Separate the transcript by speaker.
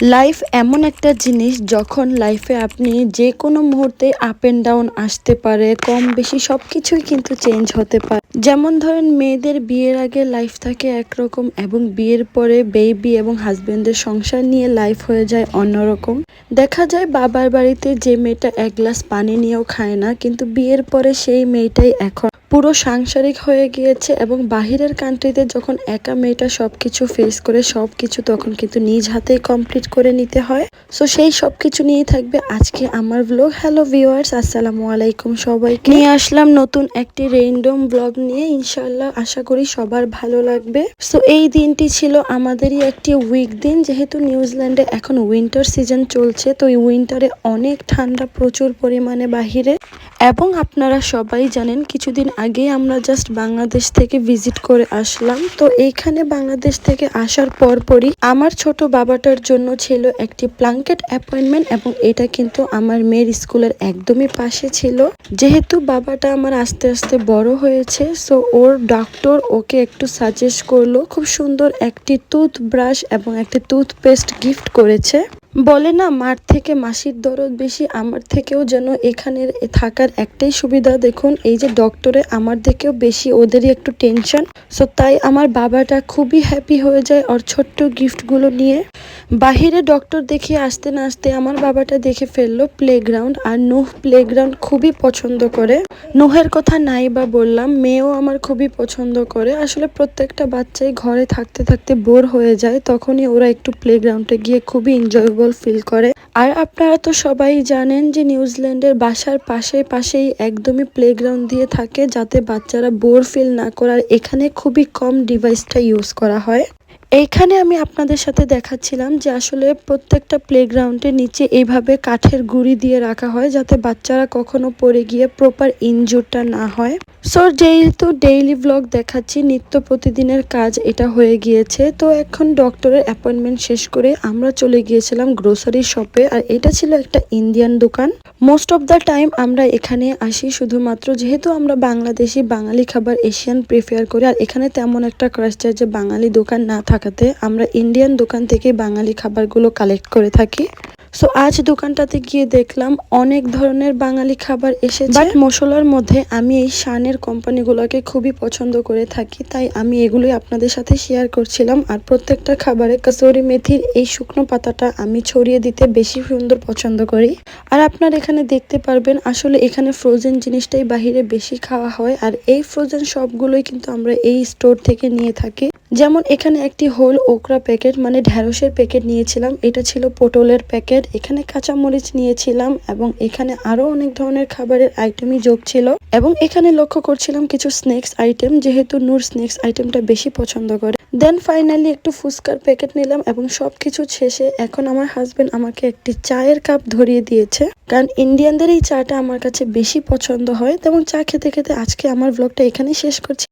Speaker 1: Life এমন একটা জিনিস যখন লাইফে আপনি যে কোনো মুহূর্তে আপ এন্ড ডাউন আসতে পারে, কম বেশি সব কিছুই কিন্তু চেঞ্জ হতে পারে। যেমন ধরেন মেয়েদের বিয়ের আগে লাইফ থাকে একরকম এবং বিয়ের পরে বেবি এবং হাজবেন্ডের সংসার নিয়ে লাইফ হয়ে যায় অন্যরকম। দেখা যায় বাবার বাড়িতে যে মেয়েটা এক গ্লাস পানি নিয়েও খায় না, কিন্তু বিয়ের পরে সেই মেয়েটাই এখন। পুরো সাংসারিক হয়ে গিয়েছে এবং বাহিরের কান্ট্রিতে যখন একা মেয়েটা সব কিছু ফেস করে সব কিছু তখন কিন্তু নিজ হাতেই কমপ্লিট করে নিতে হয়। সো সেই সব কিছু নিয়েই থাকবে আজকে আমার ব্লগ হ্যালো ভিউয়ার্স আসসালামু আলাইকুম সবাইকে। নিয়ে আসলাম নতুন একটি রেইনডোম ব্লগ নিয়ে। ইনশাল্লাহ আশা করি সবার ভালো লাগবে। সো এই দিনটি ছিল আমাদেরই একটি উইক দিন। যেহেতু নিউজিল্যান্ডে এখন উইন্টার সিজন চলছে, তো এই উইন্টারে অনেক ঠান্ডা প্রচুর পরিমাণে বাহিরে। এবং আপনারা সবাই জানেন কিছুদিন আগে আমরা জাস্ট বাংলাদেশ থেকে ভিজিট করে আসলাম। তো এইখানে বাংলাদেশ থেকে আসার পরপরই আমার ছোট বাবাটার জন্য ছিল একটি প্লাঙ্কেট অ্যাপয়েন্টমেন্ট এবং এটা কিন্তু আমার মেয়ের স্কুলের একদমই পাশে ছিল। যেহেতু বাবাটা আমার আস্তে আস্তে বড় হয়েছে সো ওর ডক্টর ওকে একটু সাজেস্ট করল। খুব সুন্দর একটি টুথব্রাশ এবং একটি টুথপেস্ট গিফট করেছে। বলে না, মার থেকে মাসির দরদ বেশি, আমার থেকেও যেন এখানের থাকার একটাই সুবিধা। দেখুন, এই যে ডক্টরে আমার থেকেও বেশি, ওদেরই একটু টেনশন সো তাই আমার বাবাটা খুবই হ্যাপি হয়ে যায় ওর ছোট্ট গিফটগুলো নিয়ে। বাহিরে ডক্টর দেখে আসতে না আসতে আমার বাবাটা দেখে ফেলল প্লেগ্রাউন্ড আর নুহ প্লেগ্রাউন্ড খুবই পছন্দ করে। নুহের কথা নাই বা বললাম, মেয়েও আমার খুবই পছন্দ করে। আসলে প্রত্যেকটা বাচ্চাই ঘরে থাকতে থাকতে বোর হয়ে যায়, তখনই ওরা একটু প্লেগ্রাউন্ডে গিয়ে খুবই এনজয়েবল ফিল করে। আর আপনারা তো সবাই জানেন যে নিউজিল্যান্ডের বাসার পাশে পাশেই একদমই প্লেগ্রাউন্ড দিয়ে থাকে যাতে বাচ্চারা বোর ফিল না করার। এখানে খুবই কম ডিভাইসটা ইউজ করা হয়। এইখানে আমি আপনাদের সাথে দেখাচ্ছিলাম যে আসলে প্রত্যেকটা প্লেগ্রাউন্ডের নিচে এইভাবে কাঠের গুঁড়ি দিয়ে রাখা হয় যাতে বাচ্চারা কখনো পড়ে গিয়ে প্রপার ইনজুরটা না হয়। সো যেহেতু ডেইলি ব্লগ দেখাচ্ছি, নিত্য প্রতিদিনের কাজ এটা হয়ে গিয়েছে, তো এখন ডক্টরের অ্যাপয়েন্টমেন্ট শেষ করে আমরা চলে গিয়েছিলাম গ্রোসারি শপে আর এটা ছিল একটা ইন্ডিয়ান দোকান। মোস্ট অফ দ্য টাইম আমরা এখানে আসি শুধুমাত্র যেহেতু আমরা বাংলাদেশি বাঙালি খাবার এশিয়ান প্রিফেয়ার করি, আর এখানে তেমন একটা ক্রাস্টার যে বাঙালি দোকান না থাকাতে আমরা ইন্ডিয়ান দোকান থেকে বাঙালি খাবারগুলো কালেক্ট করে থাকি। সো আজ দোকানটাতে গিয়ে দেখলাম অনেক ধরনের বাঙালি খাবার এসেছে। বাট মশলার মধ্যে আমি এই শানের কোম্পানিগুলোকে খুবই পছন্দ করে থাকি। তাই আমি এগুলোই আপনাদের সাথে শেয়ার করছিলাম। আর প্রত্যেকটা খাবারে কাসুরি মেথির এই শুকনো পাতাটা আমি ছড়িয়ে দিতে বেশি সুন্দর পছন্দ করি। আর আপনার এখানে দেখতে পারবেন, আসলে এখানে ফ্রোজেন জিনিসটাই বাহিরে বেশি খাওয়া হয়। আর এই ফ্রোজেন সবগুলোই কিন্তু আমরা এই স্টোর থেকে নিয়ে থাকি। যেমন এখানে একটি হোল ওকরা প্যাকেট মানে ঢ্যাঁড়সের প্যাকেট নিয়েছিলাম। এটা ছিল পটলের প্যাকেট। এখানে কাঁচামরিচ নিয়েছিলাম এবং এখানে আরও অনেক ধরনের খাবারের আইটেমই যোগ ছিল। এবং এখানে লক্ষ্য করছিলাম কিছু স্ন্যাক্স আইটেম, যেহেতু নূর স্ন্যাক্স আইটেমটা বেশি পছন্দ করে। দেন ফাইনালি একটু ফুচকার প্যাকেট নিলাম এবং সবকিছু শেষে এখন আমার হাজবেন্ড আমাকে একটি চায়ের কাপ ধরিয়ে দিয়েছে। কারণ ইন্ডিয়ানদের এই চাটা আমার কাছে বেশি পছন্দ হয়। তেমন চা খেতে খেতে আজকে আমার ব্লগটা এখানেই শেষ করছি।